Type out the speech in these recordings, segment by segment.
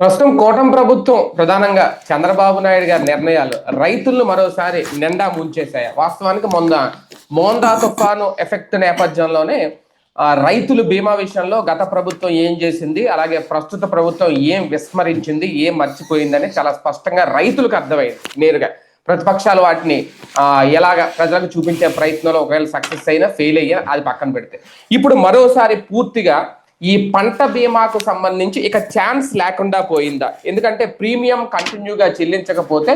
ప్రస్తుతం కూటమి ప్రభుత్వం ప్రధానంగా చంద్రబాబు నాయుడు గారి నిర్ణయాలు రైతులను మరోసారి నిండా ముంచేశాయి. వాస్తవానికి మొన్న మోందా తుఫాను ఎఫెక్ట్ నేపథ్యంలోనే రైతులు బీమా విషయంలో గత ప్రభుత్వం ఏం చేసింది అలాగే ప్రస్తుత ప్రభుత్వం ఏం విస్మరించింది ఏం మర్చిపోయిందని చాలా స్పష్టంగా రైతులకు అర్థమైంది నేరుగా. ప్రతిపక్షాలు వాటిని ఎలాగ ప్రజలకు చూపించే ప్రయత్నంలో ఒకవేళ సక్సెస్ అయినా ఫెయిల్ అయ్యా అది పక్కన పెడితే. ఇప్పుడు మరోసారి పూర్తిగా ఈ పంట బీమాకు సంబంధించి ఇక ఛాన్స్ లేకుండా పోయిందా? ఎందుకంటే ప్రీమియం కంటిన్యూగా చెల్లించకపోతే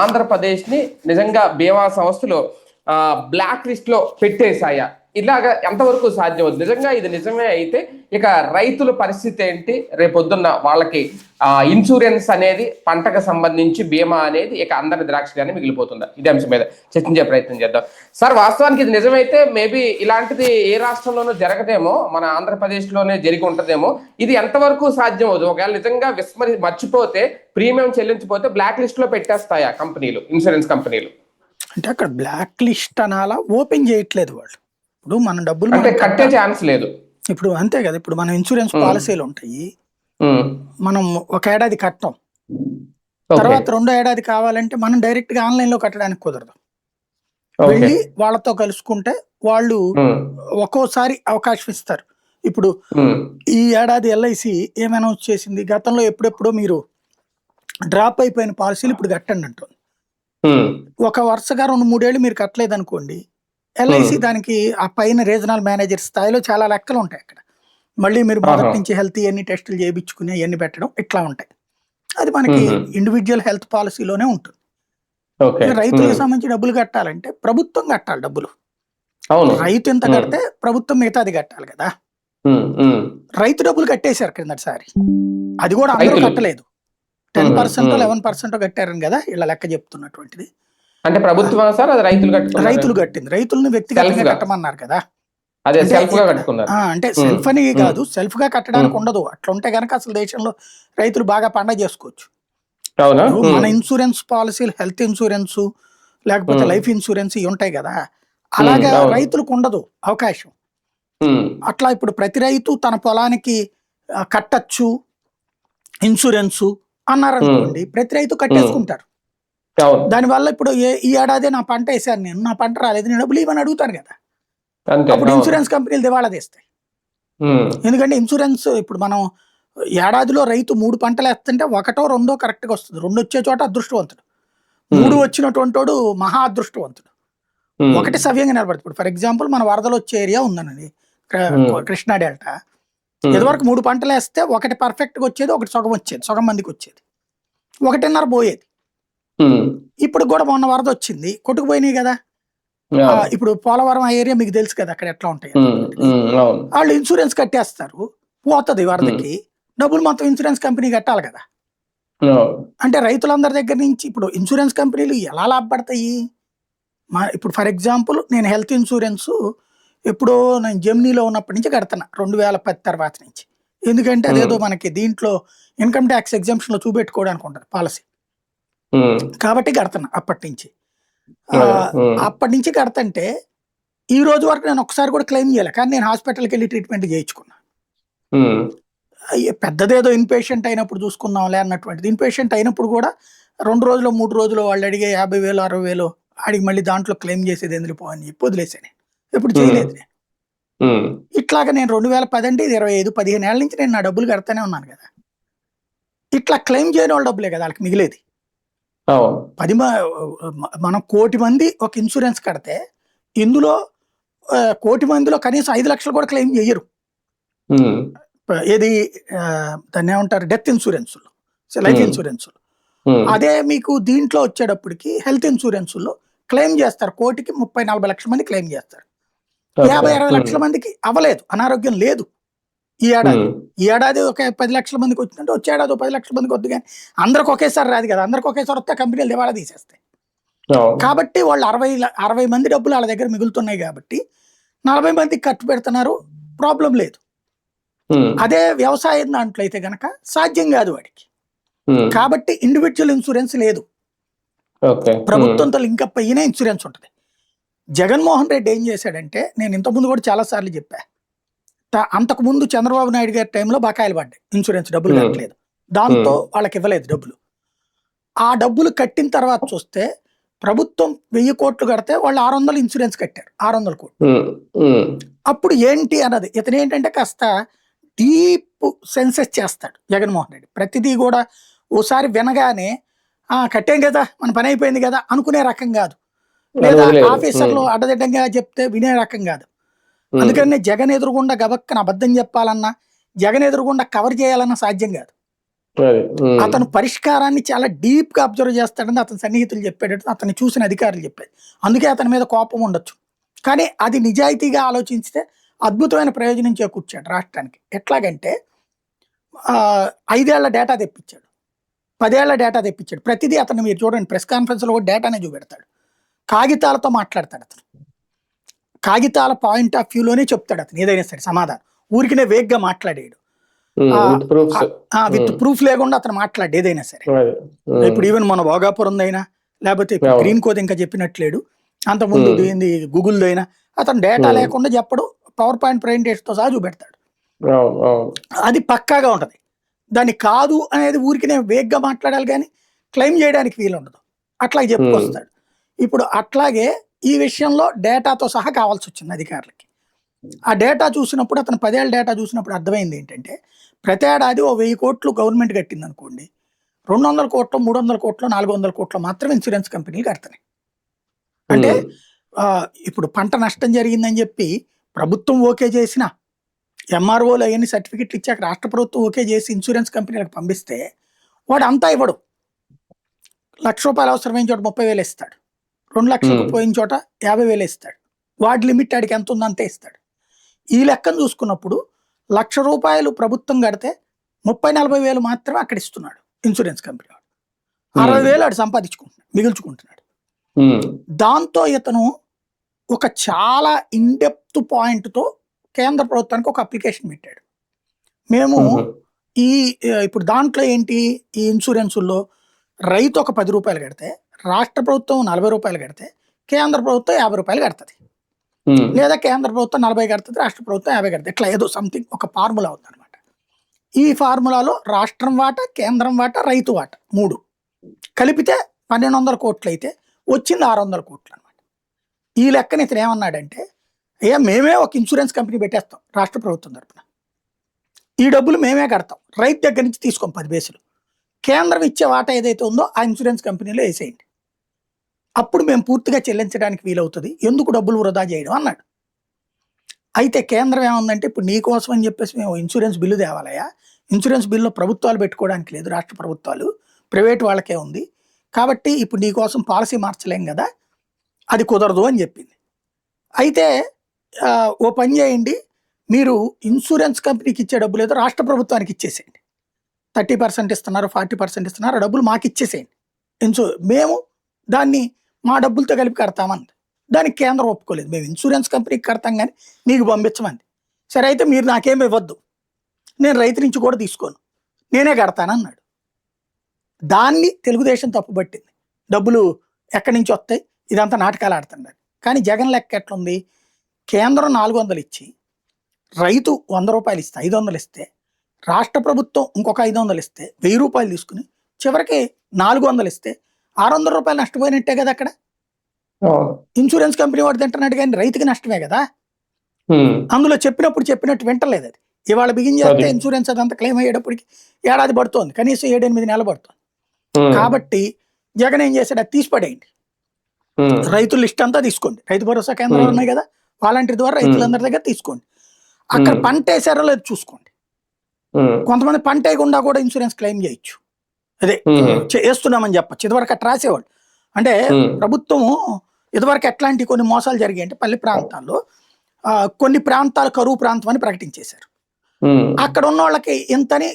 ఆంధ్రప్రదేశ్ని నిజంగా బీమా సంస్థలు బ్లాక్ లిస్ట్లో పెట్టేశాయా? ఇలాగ ఎంతవరకు సాధ్యం అవుతుంది నిజంగా ఇది నిజమే అయితే ఇక రైతుల పరిస్థితి ఏంటి? రేపొద్దున్న వాళ్ళకి ఆ ఇన్సూరెన్స్ అనేది పంటకు సంబంధించి బీమా అనేది ఇక అందరి ద్రాక్షగానే మిగిలిపోతుందా. ఇదే అంశం మీద చర్చించే ప్రయత్నం చేద్దాం. సార్ వాస్తవానికి ఇది నిజమైతే మేబీ ఇలాంటిది ఏ రాష్ట్రంలోనూ జరగదేమో మన ఆంధ్రప్రదేశ్లోనే జరిగి ఉంటదేమో. ఇది ఎంతవరకు సాధ్యం అవుతుంది ఒకవేళ నిజంగా విస్మరి మర్చిపోతే ప్రీమియం చెల్లించిపోతే బ్లాక్ లిస్ట్లో పెట్టేస్తాయా కంపెనీలు ఇన్సూరెన్స్ కంపెనీలు? అంటే అక్కడ బ్లాక్ లిస్ట్ అనాలా? ఓపెన్ చేయట్లేదు వాళ్ళు. ఇప్పుడు మన డబ్బులు అంటే కట్టే ఛాన్స్ లేదు ఇప్పుడు అంతే కదా ఇప్పుడు మన ఇన్సూరెన్స్ పాలసీలు ఉంటాయి. మనం ఒక ఏడాది కట్టం. తర్వాత రెండో ఏడాది కావాలంటే మనం డైరెక్ట్గా ఆన్లైన్లో కట్టడానికి కుదరదు. వెళ్ళి వాళ్ళతో కలుసుకుంటే వాళ్ళు. ఒక్కోసారి అవకాశం ఇస్తారు ఇప్పుడు. ఈ ఏడాది ఎల్ఐసి ఏం అనౌన్స్ చేసింది గతంలో ఎప్పుడెప్పుడో మీరు డ్రాప్ అయిపోయిన పాలసీలు ఇప్పుడు కట్టండి అంటుంది. ఒక వరుసగా రెండు మూడేళ్ళు మీరు కట్టలేదు అనుకోండి ఎల్ఐసి దానికి ఆ పైన రీజనల్ మేనేజర్ స్థాయిలో చాలా లెక్కలు ఉంటాయి అక్కడ మళ్ళీ మీరు మొదటి. నుంచి హెల్త్ ఎన్ని టెస్టులు చేయించుకుని ఎన్ని పెట్టడం ఇట్లా ఉంటాయి అది మనకి. ఇండివిజువల్ హెల్త్ పాలసీలోనే ఉంటుంది రైతులకు ఉమ్. సంబంధించి డబ్బులు కట్టాలంటే ప్రభుత్వం కట్టాలి డబ్బులు రైతు ఎంత మ్మ్. కడితే ప్రభుత్వం మిగతాది కట్టాలి కదా. రైతు డబ్బులు కట్టేశారు కిందటిసారి అది కూడా అందరూ? కట్టలేదు టెన్. పర్సెంట్. లెవెన్ పర్సెంట్ కట్టారని కదా ఇలా లెక్క చెప్తున్నటువంటిది అంటే ప్రభుత్వం సార్ అది రైతులు కట్టుకున్నారు రైతులు కట్టింది రైతుల్ని వ్యక్తిగతంగా. కట్టమన్నారు కదా అదే సెల్ఫ్గా కట్టుకున్నారు అంటే. సెల్ఫ్ అని. కాదు సెల్ఫ్గా కట్టడానికి. ఉండదు అట్లా ఉంటే గనక అసలు దేశంలో రైతులు బాగా పండగ చేసుకోవచ్చు. మన ఇన్సూరెన్స్ పాలసీలు హెల్త్ ఇన్సూరెన్స్ లేకపోతే. లైఫ్ ఇన్సూరెన్స్ ఇవి ఉంటాయి కదా అలాగా. రైతులకు ఉండదు అవకాశం. అట్లా ఇప్పుడు ప్రతి రైతు తన పొలానికి కట్టచ్చు ఇన్సూరెన్స్ అన్నారు అనుకోండి ప్రతి రైతు కట్టేసుకుంటారు దానివల్ల ఇప్పుడు ఏ ఈ ఏడాది నా పంట వేసాను నేను నా పంట రాలేదు నేను డబ్బులు ఇవ్వని అడుగుతాను కదా అప్పుడు. ఇన్సూరెన్స్ కంపెనీలు దివాళా తీస్తాయి. ఎందుకంటే ఇన్సూరెన్స్ ఇప్పుడు మనం ఏడాదిలో రైతు మూడు పంటలు వేస్తుంటే ఒకటో రెండో కరెక్ట్గా వస్తుంది రెండు వచ్చే చోట అదృష్టవంతుడు మూడు. వచ్చినటువంటి వాడు మహా అదృష్టవంతుడు. ఒకటి సవ్యంగా నిలబడుతుంది ఇప్పుడు ఫర్ ఎగ్జాంపుల్ మన వరదలు వచ్చే ఏరియా ఉందనండి. కృష్ణా డెల్టా. ఇదివరకు మూడు పంటలు వేస్తే ఒకటి పర్ఫెక్ట్గా వచ్చేది ఒకటి సగం వచ్చేది సగం మందికి వచ్చేది ఒకటిన్నర పోయేది. ఇప్పుడు కూడా మొన్న వరద వచ్చింది. కొట్టుకుపోయినాయి కదా. ఇప్పుడు పోలవరం ఆ ఏరియా మీకు తెలుసు కదా అక్కడ ఎట్లా ఉంటాయి వాళ్ళు ఇన్సూరెన్స్ కట్టేస్తారు. పోతుంది వరదకి. డబ్బులు మొత్తం ఇన్సూరెన్స్ కంపెనీ కట్టాలి కదా. అంటే రైతులందరి దగ్గర నుంచి ఇప్పుడు ఇన్సూరెన్స్ కంపెనీలు ఎలా లాభపడతాయి మా ఇప్పుడు ఫర్ ఎగ్జాంపుల్ నేను హెల్త్ ఇన్సూరెన్స్ ఎప్పుడో నేను జెమినీలో ఉన్నప్పటి నుంచి కడుతున్నా రెండు వేల పది తర్వాత నుంచి. ఎందుకంటే అదేదో మనకి దీంట్లో ఇన్కమ్ ట్యాక్స్ ఎగ్జామ్షన్లో చూపెట్టుకోవడానికి ఉంటుంది పాలసీ. కాబట్టి కడుతున్నా అప్పటి నుంచి. అప్పటి నుంచి కడతంటే ఈ రోజు వరకు నేను ఒకసారి కూడా క్లెయిమ్ చేయలే. కానీ నేను హాస్పిటల్కి వెళ్ళి ట్రీట్మెంట్ చేయించుకున్నా. పెద్దదేదో ఇన్పేషెంట్ అయినప్పుడు చూసుకుందాంలే అన్నటువంటిది. ఇన్పేషెంట్ అయినప్పుడు కూడా రెండు రోజులు మూడు రోజులు వాళ్ళు అడిగే యాభై వేలు అరవై వేలు ఆడికి మళ్ళీ దాంట్లో క్లెయిమ్ చేసేది ఎందుకు అని చెప్పి వదిలేసాను ఎప్పుడు చేయలేదు నేను. ఇట్లాగా నేను రెండు వేల పది అంటే ఇది ఇరవై ఐదు పదిహేను ఏళ్ళ నుంచి నేను నా డబ్బులు కడతానే ఉన్నాను కదా. ఇట్లా క్లెయిమ్ చేయని వాళ్ళ డబ్బులే కదా వాళ్ళకి మిగిలేది. పది మనం కోటి మంది ఒక ఇన్సూరెన్స్ కడితే ఇందులో కోటి మందిలో కనీసం ఐదు లక్షలు కూడా క్లెయిమ్ చేయరు. ఏది దాన్ని ఏమంటారు death insurance life. Insurance um. అదే మీకు దీంట్లో వచ్చేటప్పటికి హెల్త్ ఇన్సూరెన్స్లో క్లెయిమ్ చేస్తారు కోటికి ముప్పై నలభై లక్షల మంది క్లెయిమ్ చేస్తారు. యాభై అరవై. లక్షల మందికి అవ్వలేదు అనారోగ్యం లేదు ఈ ఏడాది. ఈ ఏడాది ఒక పది లక్షల మందికి వచ్చిందంటే వచ్చే ఏడాది ఒక పది లక్షల మందికి వద్దు కానీ అందరికి ఒకేసారి రాదు కదా అందరికి ఒకేసారి వస్తే కంపెనీలు దివాళా తీసేస్తాయి. కాబట్టి వాళ్ళు అరవై అరవై మంది డబ్బులు వాళ్ళ దగ్గర మిగులుతున్నాయి కాబట్టి నలభై మందికి ఖర్చు పెడుతున్నారు ప్రాబ్లం లేదు. అదే వ్యవసాయం దాంట్లో అయితే గనక సాధ్యం కాదు వాడికి. కాబట్టి ఇండివిజువల్ ఇన్సూరెన్స్ లేదు. ప్రభుత్వంతో లింకప్ అయిన ఇన్సూరెన్స్ ఉంటుంది జగన్మోహన్ రెడ్డి ఏం చేశాడంటే నేను ఇంతకుముందు కూడా చాలా సార్లు చెప్పా త- అంతకుముందు చంద్రబాబు నాయుడు గారి టైంలో బకాయిలు పడ్డాయి. ఇన్సూరెన్స్ డబ్బులు. కట్టలేదు. దాంతో వాళ్ళకి ఇవ్వలేదు డబ్బులు. ఆ డబ్బులు కట్టిన తర్వాత చూస్తే ప్రభుత్వం వెయ్యి కోట్లు కడితే వాళ్ళు ఆరు వందలు ఇన్సూరెన్స్ కట్టారు. ఆరు వందల కోట్లు. అప్పుడు ఏంటి అన్నది? ఇతను ఏంటంటే కాస్త డీప్ సెన్సెస్ చేస్తాడు జగన్మోహన్ రెడ్డి. ప్రతిదీ కూడా ఓసారి వినగానే ఆ కట్టాం కదా మన పని అయిపోయింది కదా అనుకునే రకం కాదు. లేదా. ఆఫీసర్లు అడ్డదిడ్డంగా చెప్తే వినే రకం కాదు. అందుకని జగన్ ఎదురుగుండా గబక్కన అబద్ధం చెప్పాలన్నా జగన్ ఎదురుగుండా కవర్ చేయాలన్నా సాధ్యం కాదు. అతను పరిష్కారాన్ని చాలా డీప్గా అబ్జర్వ్ చేస్తాడని అతని సన్నిహితులు చెప్పేటట్టు అతన్ని చూసిన అధికారులు చెప్పారు అందుకే అతని మీద కోపం ఉండొచ్చు. కానీ అది నిజాయితీగా ఆలోచించితే అద్భుతమైన ప్రయోజనం చేకూర్చాడు రాష్ట్రానికి. ఎట్లాగంటే ఐదేళ్ళ డేటా తెప్పించాడు. పదేళ్ళ డేటా తెప్పించాడు. ప్రతిదీ అతను మీరు చూడండి ప్రెస్ కాన్ఫరెన్స్లో కూడా డేటానే చూపెడతాడు. కాగితాలతో మాట్లాడతాడు అతను. కాగితాల పాయింట్ ఆఫ్ వ్యూలోనే చెప్తాడు అతను ఏదైనా సరే సమాధానం. ఊరికినే వేగ్గా మాట్లాడాడు. విత్. ప్రూఫ్ లేకుండా అతను మాట్లాడు ఏదైనా సరే. ఇప్పుడు ఈవెన్ మన భోగాపురం అయినా లేకపోతే. గ్రీన్ కోడ్ ఇంకా చెప్పినట్లేడు. అంతకుముందు. ఏంది గూగుల్ అయినా అతను డేటా. లేకుండా చెప్పడు పవర్ పాయింట్ ప్రజెంటేషన్తో సహా చూపెడతాడు అది పక్కాగా ఉంటది. దాన్ని కాదు అనేది ఊరికినే వేగ్గా మాట్లాడాలి కానీ క్లెయిమ్ చేయడానికి వీలు ఉండదు అట్లా చెప్పుకొస్తాడు. ఇప్పుడు అట్లాగే ఈ విషయంలో డేటాతో సహా కావాల్సి వచ్చింది అధికారులకి. ఆ డేటా చూసినప్పుడు అతను పదేళ్ళ డేటా చూసినప్పుడు అర్థమైంది ఏంటంటే ప్రతి ఏడాది ఓ వెయ్యి కోట్లు గవర్నమెంట్ కట్టింది అనుకోండి రెండు వందల కోట్లు మూడు వందల కోట్లు నాలుగు వందల కోట్లు మాత్రం ఇన్సూరెన్స్ కంపెనీలు కడతాయి అంటే ఇప్పుడు పంట నష్టం జరిగిందని చెప్పి ప్రభుత్వం ఓకే చేసిన ఎంఆర్ఓలు అవన్నీ సర్టిఫికెట్లు ఇచ్చాక రాష్ట్ర ప్రభుత్వం ఓకే చేసి ఇన్సూరెన్స్ కంపెనీలకు పంపిస్తే వాడు అంతా ఇవ్వడు. లక్ష రూపాయలు అవసరమైన చోట ముప్పై వేలు ఇస్తాడు. రెండు లక్షలకు. పోయిన చోట యాభై వేలు ఇస్తాడు. వాడి లిమిట్ ఆడికి ఎంత ఉందో అంతే ఇస్తాడు. ఈ లెక్కను చూసుకున్నప్పుడు లక్ష రూపాయలు ప్రభుత్వం కడితే ముప్పై నలభై వేలు మాత్రమే అక్కడ ఇస్తున్నాడు ఇన్సూరెన్స్ కంపెనీ వాడు. అరవై. వేలు ఆడు సంపాదించుకుంటున్నాడు మిగుల్చుకుంటున్నాడు. దాంతో ఇతను ఒక చాలా ఇన్డెప్త్ పాయింట్తో కేంద్ర ప్రభుత్వానికి ఒక అప్లికేషన్ పెట్టాడు. మేము ఈ ఇప్పుడు దాంట్లో ఏంటి ఈ ఇన్సూరెన్సుల్లో రైతు ఒక పది రూపాయలు కడితే రాష్ట్ర ప్రభుత్వం నలభై రూపాయలు కడితే కేంద్ర ప్రభుత్వం యాభై రూపాయలు కడుతుంది. లేదా కేంద్ర ప్రభుత్వం నలభై కడుతుంది రాష్ట్ర ప్రభుత్వం యాభై కడుతుంది. ఇట్లా ఏదో సంథింగ్ ఒక ఫార్ములా ఉందన్నమాట. ఈ ఫార్ములాలో రాష్ట్రం వాటా కేంద్రం వాటా రైతు వాటా మూడు. కలిపితే పన్నెండు వందల కోట్లు అయితే వచ్చింది ఆరు వందల కోట్లు అనమాట ఈ లెక్కన ఇతను ఏమన్నాడంటే అయ్యా మేమే ఒక ఇన్సూరెన్స్ కంపెనీ పెట్టేస్తాం రాష్ట్ర ప్రభుత్వం తరపున. ఈ డబ్బులు మేమే కడతాం. రైతు దగ్గర నుంచి తీసుకోం పది బేసులు. కేంద్రం ఇచ్చే వాటా ఏదైతే ఉందో ఆ ఇన్సూరెన్స్ కంపెనీలో వేసేయండి. అప్పుడు మేము పూర్తిగా చెల్లించడానికి వీలవుతుంది. ఎందుకు డబ్బులు వృధా చేయడం అన్నాడు. అయితే కేంద్రం ఏముందంటే ఇప్పుడు నీకోసం అని చెప్పేసి మేము ఇన్సూరెన్స్ బిల్లు తేవాలయా ఇన్సూరెన్స్ బిల్లు ప్రభుత్వాలు పెట్టుకోవడానికి లేదు రాష్ట్ర ప్రభుత్వాలు. ప్రైవేట్ వాళ్ళకే ఉంది. కాబట్టి ఇప్పుడు నీకోసం పాలసీ మార్చలేం కదా అది కుదరదు అని చెప్పింది. అయితే ఓ పని చేయండి. మీరు ఇన్సూరెన్స్ కంపెనీకి ఇచ్చే డబ్బులు ఏదో రాష్ట్ర ప్రభుత్వానికి ఇచ్చేసేయండి. థర్టీ పర్సెంట్ ఇస్తున్నారు ఫార్టీ పర్సెంట్ ఇస్తున్నారు ఆ డబ్బులు మాకు ఇచ్చేసేయండి. ఇన్సూ మేము దాన్ని మా డబ్బులతో కలిపి కడతామంది. దానికి కేంద్రం ఒప్పుకోలేదు. మేము ఇన్సూరెన్స్ కంపెనీకి కడతాం కానీ నీకు పంపించమంది. సరే అయితే మీరు నాకేమి ఇవ్వద్దు. నేను రైతు నుంచి కూడా తీసుకోను. నేనే కడతానన్నాడు దాన్ని తెలుగుదేశం తప్పుపట్టింది డబ్బులు ఎక్కడి నుంచి వస్తాయి? ఇదంతా నాటకాలు ఆడుతున్నారు. కానీ జగన్ లెక్క ఎట్లుంది? కేంద్రం నాలుగు వందలు ఇచ్చి రైతు వంద రూపాయలు ఇస్తే ఐదు వందలు ఇస్తే రాష్ట్ర ప్రభుత్వం ఇంకొక ఐదు వందలు ఇస్తే వెయ్యి రూపాయలు తీసుకుని చివరికి నాలుగు వందలు ఇస్తే ఆరు వందల రూపాయలు నష్టపోయినట్టే కదా అక్కడ? ఇన్సూరెన్స్ కంపెనీ వాడు తింటున్నాడు కానీ రైతుకి నష్టమే కదా? అందులో చెప్పినప్పుడు చెప్పినట్టు వింటలేదు అది. ఇవాళ బిగిన్ చేస్తే. ఇన్సూరెన్స్ అదంతా క్లెయిమ్ అయ్యేటప్పటికి ఏడాది పడుతోంది. కనీసం ఏడెనిమిది నెలలు పడుతుంది. కాబట్టి జగన్ ఏం చేశాడు? అది తీసి పడేయండి ఉమ్, రైతుల లిస్ట్ అంతా తీసుకోండి. రైతు భరోసా కేంద్రాలు. ఉన్నాయి కదా? వాలంటీర్ ద్వారా రైతులందరి దగ్గర తీసుకోండి. అక్కడ. పంట వేసారో లేదు చూసుకోండి. కొంతమంది పంట వేయకుండా కూడా ఇన్సూరెన్స్ క్లెయిమ్ చేయొచ్చు. అదే వేస్తున్నామని చెప్పచ్చు. ఇదివరకు అట్లా రాసేవాళ్ళు. అంటే ఉమ్, ప్రభుత్వము ఇదివరకు ఎట్లాంటి కొన్ని మోసాలు జరిగాయి అంటే పల్లె ప్రాంతాల్లో కొన్ని ప్రాంతాలు కరువు ప్రాంతం అని ప్రకటించేశారు. అక్కడ ఉన్న వాళ్ళకి ఇంతని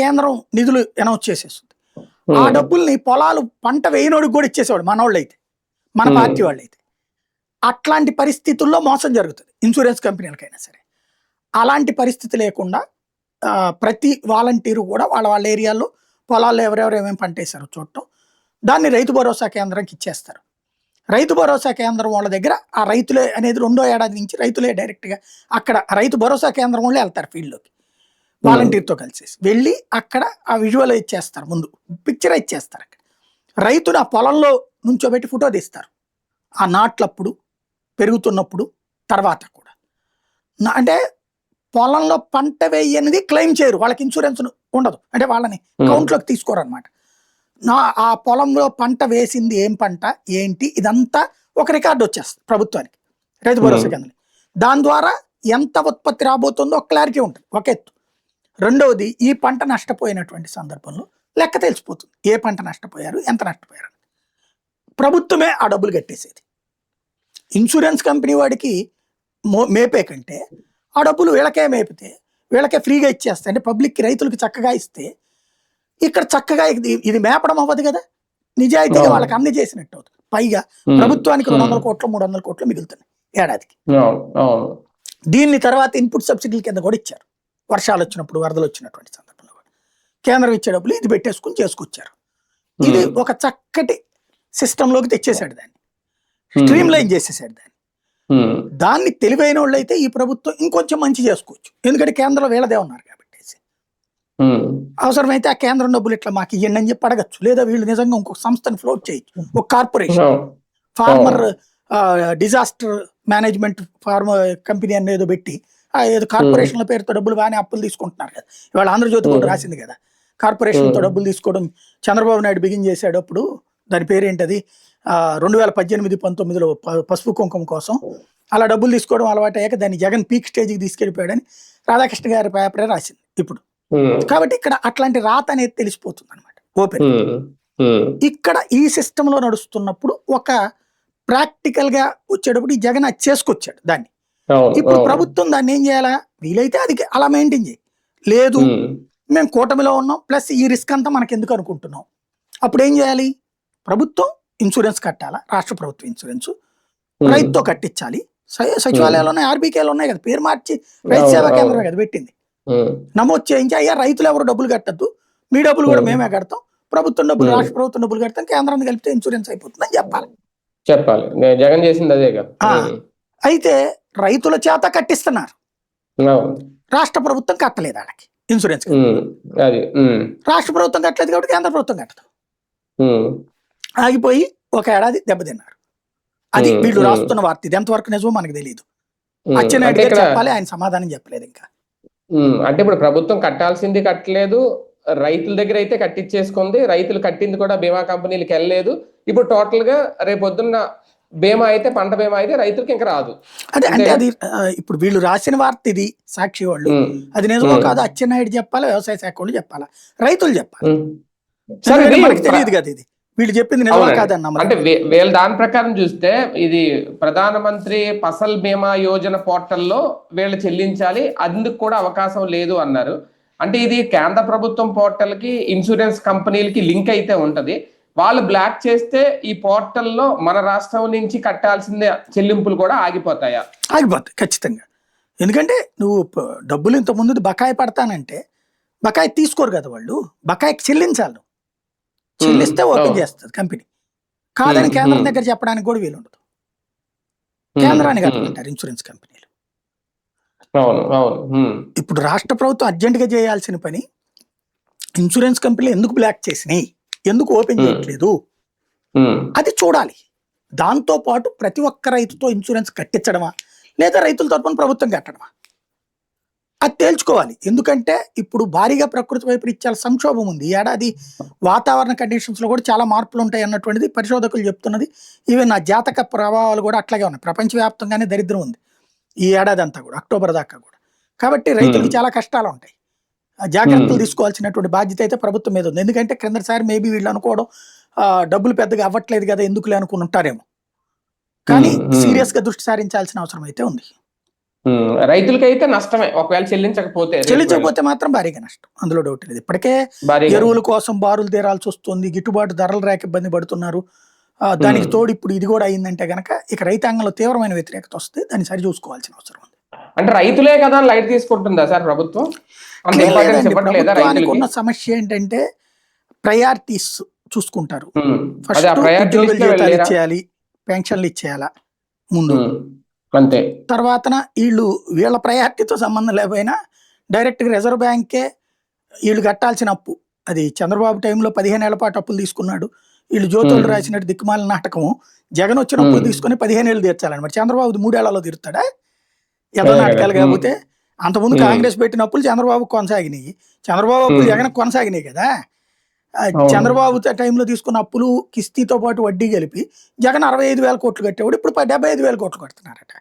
కేంద్రం నిధులు అనౌన్స్ చేసేస్తుంది. ఆ డబ్బుల్ని పొలాలు పంట వేయనోడికి కూడా ఇచ్చేసేవాడు మనోళ్ళు అయితే మన. పార్టీ వాళ్ళు అయితే అట్లాంటి పరిస్థితుల్లో మోసం జరుగుతుంది ఇన్సూరెన్స్ కంపెనీలకైనా సరే. అలాంటి పరిస్థితి లేకుండా ప్రతి వాలంటీరు కూడా వాళ్ళ వాళ్ళ ఏరియాలో పొలాల్లో ఎవరెవరు ఏమేమి పంటేశారో చూడటం. దాన్ని రైతు భరోసా కేంద్రానికి ఇచ్చేస్తారు. రైతు భరోసా కేంద్రం వాళ్ళ దగ్గర ఆ రైతులే అనేది రెండో ఏడాది నుంచి రైతులే డైరెక్ట్గా అక్కడ రైతు భరోసా కేంద్రం వాళ్ళే వెళ్తారు ఫీల్డ్లోకి. వాలంటీర్తో కలిసేసి. వెళ్ళి అక్కడ ఆ విజువల్ ఇచ్చేస్తారు ముందు. పిక్చర్ ఇచ్చేస్తారు అక్కడ. రైతును ఆ పొలంలో నుంచోబెట్టి ఫోటో తీస్తారు. ఆ నాట్లప్పుడు పెరుగుతున్నప్పుడు తర్వాత కూడా. అంటే పొలంలో పంట వేయనిది క్లెయిమ్ చేయరు. వాళ్ళకి ఇన్సూరెన్స్ ఉండదు. అంటే వాళ్ళని. కౌంట్లోకి తీసుకోరు అనమాట నా ఆ పొలంలో పంట వేసింది ఏం పంట? ఏంటి? ఇదంతా ఒక రికార్డు వచ్చేస్తుంది ప్రభుత్వానికి రైతు భరోసా. కేంద్రం దాని ద్వారా ఎంత ఉత్పత్తి రాబోతుందో ఒక క్లారిటీ ఉంటుంది ఒక ఎత్తు. రెండవది ఈ పంట నష్టపోయినటువంటి సందర్భంలో లెక్క తెలిసిపోతుంది. ఏ పంట నష్టపోయారు? ఎంత నష్టపోయారు. ప్రభుత్వమే ఆ డబ్బులు కట్టేసేది. ఇన్సూరెన్స్ కంపెనీ వాడికి మో- మేపే కంటే ఆ డబ్బులు వీళ్ళకే మేపితే వీళ్ళకే ఫ్రీగా ఇచ్చేస్తే అంటే పబ్లిక్కి రైతులకి చక్కగా ఇస్తే ఇక్కడ చక్కగా ఇది ఇది మేపడం అవ్వదు కదా నిజాయితీగా. వాళ్ళకి అందజేసినట్టు అవుతుంది పైగా. ప్రభుత్వానికి రెండు వందల. కోట్లు మూడు వందల కోట్లు మిగులుతున్నాయి ఏడాదికి దీన్ని తర్వాత ఇన్పుట్ సబ్సిడీల కింద కూడా ఇచ్చారు వర్షాలు వచ్చినప్పుడు వరదలు వచ్చినటువంటి సందర్భంలో కూడా కేంద్రం ఇచ్చే డబ్బులు ఇది పెట్టేసుకుని చేసుకొచ్చారు ఇది. ఒక చక్కటి సిస్టంలోకి తెచ్చేశాడు దాన్ని. స్ట్రీమ్ లైన్ చేసేసాడు దాన్ని. దాన్ని తెలివైన వాళ్ళు అయితే ఈ ప్రభుత్వం ఇంకొంచెం మంచి చేసుకోవచ్చు. ఎందుకంటే కేంద్రం వీళ్ళదే ఉన్నారు కాబట్టి. అవసరమైతే ఆ కేంద్రం డబ్బులు ఇట్లా మాకు ఇవ్వండి అని చెప్పి అడగచ్చు. లేదా వీళ్ళు నిజంగా ఇంకొక సంస్థని ఫ్లోట్ చేయొచ్చు. ఒక corporation farmer disaster management farmer company అని ఏదో పెట్టి ఆ ఏదో కార్పొరేషన్ల పేరుతో డబ్బులు బాగానే అప్పులు తీసుకుంటున్నారు కదా. ఇవాళ ఆంధ్రజ్యోతి కూడా. రాసింది కదా. కార్పొరేషన్తో. డబ్బులు తీసుకోవడం చంద్రబాబు నాయుడు బిగిన్ చేశాడు అప్పుడు. దాని పేరు ఏంటది రెండు వేల పద్దెనిమిది పంతొమ్మిదిలో పసుపు కుంకుమ కోసం అలా డబ్బులు తీసుకోవడం అలవాటు అయ్యాక దాన్ని జగన్ పీక్ స్టేజ్కి తీసుకెళ్ళిపోయాడని రాధాకృష్ణ గారి పేపరే రాసింది ఇప్పుడు. కాబట్టి ఇక్కడ అట్లాంటి రాత అనేది తెలిసిపోతుంది అనమాట ఓపెన్. ఇక్కడ ఈ system లో నడుస్తున్నప్పుడు ఒక ప్రాక్టికల్గా వచ్చేటప్పుడు ఈ జగన్ అది చేసుకొచ్చాడు దాన్ని. ఇప్పుడు. ప్రభుత్వం దాన్ని ఏం చేయాలా? వీలైతే అది అలా మెయింటైన్ చేయి. లేదు. మేము కూటమిలో ఉన్నాం ప్లస్ ఈ రిస్క్ అంతా మనకి ఎందుకు అనుకుంటున్నాం? అప్పుడు ఏం చేయాలి? ప్రభుత్వం ఇన్సూరెన్స్ కట్టాలా రాష్ట్ర ప్రభుత్వం ఇన్సూరెన్స్. రైతుతో కట్టించాలి సచివాలయాలు ఉన్నాయి ఆర్బీకేలు ఉన్నాయి కదా పేరు మార్చి రైతు సేవా. కేంద్రం కదా పెట్టింది. నమోదు చేయించి అయ్యా రైతులు ఎవరు డబ్బులు కట్టద్దు మీ డబ్బులు కూడా. మేమే కడతాం ప్రభుత్వం డబ్బులు. రాష్ట్ర ప్రభుత్వం డబ్బులు కడతాం కేంద్రాన్ని కలిపితే ఇన్సూరెన్స్ అయిపోతుందని చెప్పాలి చెప్పాలి జగన్ చేసింది. ఉమ్. అయితే రైతుల చేత కట్టిస్తున్నారు రాష్ట్ర ప్రభుత్వం కట్టలేదు వాళ్ళకి ఇన్సూరెన్స్. అది. రాష్ట్ర ప్రభుత్వం కట్టలేదు కాబట్టి కేంద్ర ప్రభుత్వం కట్టదు. ఆగిపోయి ఒక ఏడాది దెబ్బతిన్నారు అది. వీళ్ళు. రాస్తున్న వార్త ఇది. ఎంతవరకు నిజమో మనకు తెలియదు. అచ్చెన్నాయుడు గారు చెప్పాలి ఆయన సమాధానం చెప్పలేదు ఇంకా. అంటే ఇప్పుడు ప్రభుత్వం కట్టాల్సింది కట్టలేదు. రైతుల దగ్గర అయితే కట్టించేసుకుంది రైతులు కట్టింది కూడా బీమా కంపెనీలకు వెళ్ళలేదు. ఇప్పుడు టోటల్గా రేపు పొద్దున్న బీమా అయితే పంట బీమా అయితే రైతులకి ఇంకా రాదు. అదే అంటే? అది ఇప్పుడు వీళ్ళు రాసిన వార్త ఇది సాక్షి వాళ్ళు. అది నిజమో. కాదు అచ్చెన్నాయుడు చెప్పాలా వ్యవసాయ శాఖ వాళ్ళు చెప్పాలా? రైతులు చెప్పాలి? మనకి తెలియదు కదా ఇది. వీళ్ళు చెప్పింది నిజమా. కాదన్న అంటే వీళ్ళ దాని ప్రకారం చూస్తే ఇది ప్రధానమంత్రి ఫసల్ బీమా యోజన పోర్టల్లో వీళ్ళు చెల్లించాలి అందుకు కూడా అవకాశం లేదు అన్నారు. అంటే ఇది కేంద్ర ప్రభుత్వం పోర్టల్కి ఇన్సూరెన్స్ కంపెనీలకి లింక్ అయితే ఉంటది. వాళ్ళు బ్లాక్ చేస్తే ఈ పోర్టల్లో మన రాష్ట్రం నుంచి కట్టాల్సిన చెల్లింపులు కూడా ఆగిపోతాయా? ఆగిపోతాయి ఖచ్చితంగా. ఎందుకంటే నువ్వు డబ్బులు ఇంత ముందు బకాయి పడతానంటే బకాయి తీసుకోరు కదా వాళ్ళు. బకాయికి చెల్లించాలి. చెల్లిస్తే. ఓపెన్. చేస్తుంది కంపెనీ. కాదని. కేంద్రం. దగ్గర చెప్పడానికి కూడా వీలు ఉండదు కేంద్రాన్ని ఉమ్, కట్టమంటారు ఇన్సూరెన్స్ కంపెనీలు. ఇప్పుడు రాష్ట్ర ప్రభుత్వం అర్జెంటుగా చేయాల్సిన పని ఇన్సూరెన్స్ కంపెనీలు ఎందుకు బ్లాక్ చేసినాయి? ఎందుకు ఓపెన్. చేయట్లేదు? అది చూడాలి. దాంతో పాటు ప్రతి ఒక్క రైతుతో ఇన్సూరెన్స్ కట్టించడమా? లేదా రైతుల తరపున ప్రభుత్వం కట్టడమా? అది తేల్చుకోవాలి. ఎందుకంటే ఇప్పుడు భారీగా ప్రకృతి వైపరీత్యాల సంక్షోభం ఉంది. ఏడాది వాతావరణ కండిషన్స్లో కూడా చాలా మార్పులు ఉంటాయి అన్నటువంటిది పరిశోధకులు చెప్తున్నది. ఈవెన్ నా జాతక ప్రభావాలు కూడా అట్లాగే ఉన్నాయి. ప్రపంచవ్యాప్తంగానే దరిద్రం ఉంది. ఈ ఏడాది అంతా కూడా అక్టోబర్ దాకా కూడా. కాబట్టి రైతులకి Hmm. చాలా కష్టాలు ఉంటాయి. ఆ జాగ్రత్తలు Hmm. తీసుకోవాల్సినటువంటి బాధ్యత అయితే ప్రభుత్వం మీద ఉంది. ఎందుకంటే క్రిందసారి మేబీ వీళ్ళు అనుకోవడం డబ్బులు పెద్దగా అవ్వట్లేదు కదా ఎందుకులే అనుకుని ఉంటారేమో. కానీ Hmm. Hmm. సీరియస్గా దృష్టి సారించాల్సిన అవసరం అయితే ఉంది. రైతులకైతే నష్టమే. ఒకవేళ చెల్లించకపోతే చెల్లించకపోతే మాత్రం భారీగా నష్టం. అందులో డౌట్ లేదు. ఇప్పటికే. ఎరువుల కోసం బారులు తీరాల్సి వస్తుంది. గిట్టుబాటు ధరలు రాక ఇబ్బంది పడుతున్నారు. దానికి. తోడు ఇప్పుడు ఇది కూడా అయిందంటే గనక ఇక రైతాంగంలో తీవ్రమైన వ్యతిరేకత వస్తే దాన్ని సరి చూసుకోవాల్సిన అవసరం ఉంది. అంటే రైతులే కదా లైట్ తీసుకుంటుందా సార్ ప్రభుత్వం? రైతులకి? ఉన్న సమస్య ఏంటంటే ప్రయారిటీస్ చూసుకుంటారు. ఫస్ట్ ఉద్యోగుల జీతాలు? ఇచ్చేయాలి పెన్షన్లు ఇచ్చేయాలా ముందు. అంతే తర్వాతన వీళ్ళు వీళ్ళ ప్రయారిటీతో సంబంధం లేకపోయినా డైరెక్ట్గా రిజర్వ్ బ్యాంకే వీళ్ళు కట్టాల్సిన అప్పు అది చంద్రబాబు టైంలో పదిహేను ఏళ్ళ పాటు అప్పులు తీసుకున్నాడు వీళ్ళు జ్యోతులు. రాసినట్టు దిక్కుమాల నాటకం జగన్ వచ్చిన అప్పులు. తీసుకుని పదిహేను ఏళ్ళు తీర్చాలని మరి చంద్రబాబు మూడేళ్ళలో తీరుతాడా కదా. నాటకాలు. కాకపోతే అంతకుముందు. కాంగ్రెస్ పెట్టిన అప్పులు చంద్రబాబు కొనసాగినాయి చంద్రబాబు అప్పులు. జగన్ కొనసాగినాయి కదా. చంద్రబాబు టైంలో తీసుకున్న అప్పులు కిస్తీతో పాటు వడ్డీ కలిపి జగన్ అరవై ఐదు వేల కోట్లు కట్టేవాడు ఇప్పుడు డెబ్బై ఐదు వేల కోట్లు కడుతున్నారట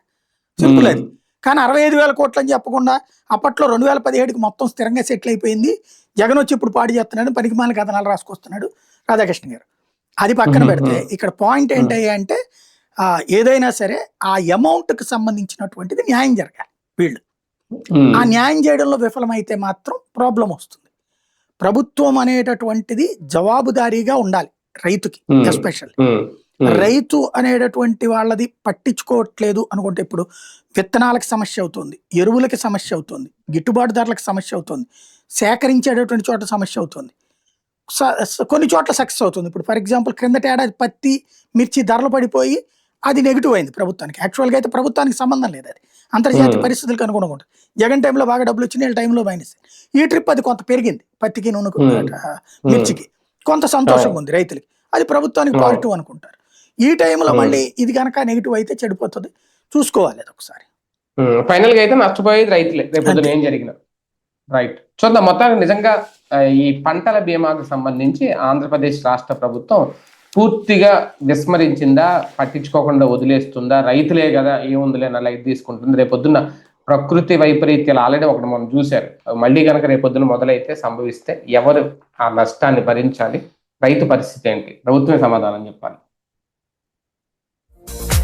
సింపుల్ అది. కానీ అరవై ఐదు వేల కోట్లు అని చెప్పకుండా అప్పట్లో రెండు వేల పదిహేడుకి మొత్తం స్థిరంగా సెటిల్ అయిపోయింది. జగన్ వచ్చి ఇప్పుడు పాడు చేస్తున్నాడు పనికిమాల కథనాలు రాసుకొస్తున్నాడు రాధాకృష్ణ గారు. అది పక్కన పెడితే. ఇక్కడ పాయింట్ ఏంటి అంటే ఏదైనా సరే ఆ amount కి సంబంధించినటువంటిది న్యాయం జరగాలి వీళ్ళు. ఆ న్యాయం చేయడంలో విఫలమైతే మాత్రం ప్రాబ్లం వస్తుంది. ప్రభుత్వం అనేటటువంటిది జవాబుదారీగా ఉండాలి రైతుకి. ఎస్పెషల్ రైతు అనేటటువంటి వాళ్ళది పట్టించుకోవట్లేదు అనుకుంటే ఇప్పుడు విత్తనాలకు సమస్య అవుతుంది ఎరువులకి సమస్య అవుతుంది గిట్టుబాటు ధరలకు సమస్య అవుతుంది సేకరించేటటువంటి చోట సమస్య అవుతుంది. కొన్ని చోట్ల సక్సెస్ అవుతుంది. ఇప్పుడు ఫర్ ఎగ్జాంపుల్ క్రిందటి ఏడాది పత్తి మిర్చి ధరలు పడిపోయి అది నెగిటివ్ అయింది ప్రభుత్వానికి. యాక్చువల్గా అయితే ప్రభుత్వానికి సంబంధం లేదు అది. అంతర్జాతీయ. పరిస్థితులకు అనుగుణంగా ఉంటుంది. జగన్ టైంలో బాగా డబ్బులు వచ్చినాయి వీళ్ళ టైంలో మైనస్. ఈ ట్రిప్ అది కొంత పెరిగింది పత్తికి నూనెకు. ఆ, మిర్చికి. కొంత సంతోషంగా ఉంది రైతులకి. అది ప్రభుత్వానికి. పాజిటివ్ అనుకుంటారు. ఈ టైంలో. మళ్ళీ ఇది కనుక నెగిటివ్ అయితే చెడిపోతుంది. చూసుకోవాలి అది ఒకసారి. ఫైనల్గా అయితే నష్టపోయేది రైతులే. రేపు. ఏం జరిగిన. రైట్ చూద్దాం. మొత్తానికి నిజంగా ఈ పంటల బీమాకు సంబంధించి ఆంధ్రప్రదేశ్ రాష్ట్ర ప్రభుత్వం పూర్తిగా విస్మరించిందా పట్టించుకోకుండా వదిలేస్తుందా? రైతులే కదా ఏముందిలే నా లైట్ తీసుకుంటుంది. రేపొద్దున ప్రకృతి వైపరీత్యాలు ఆల్రెడీ ఒకటి మనం చూశారు. మళ్ళీ కనుక రేపొద్దున మొదలైతే సంభవిస్తే ఎవరు ఆ నష్టాన్ని భరించాలి? రైతు పరిస్థితి ఏంటి? ప్రభుత్వమే సమాధానం చెప్పాలి. you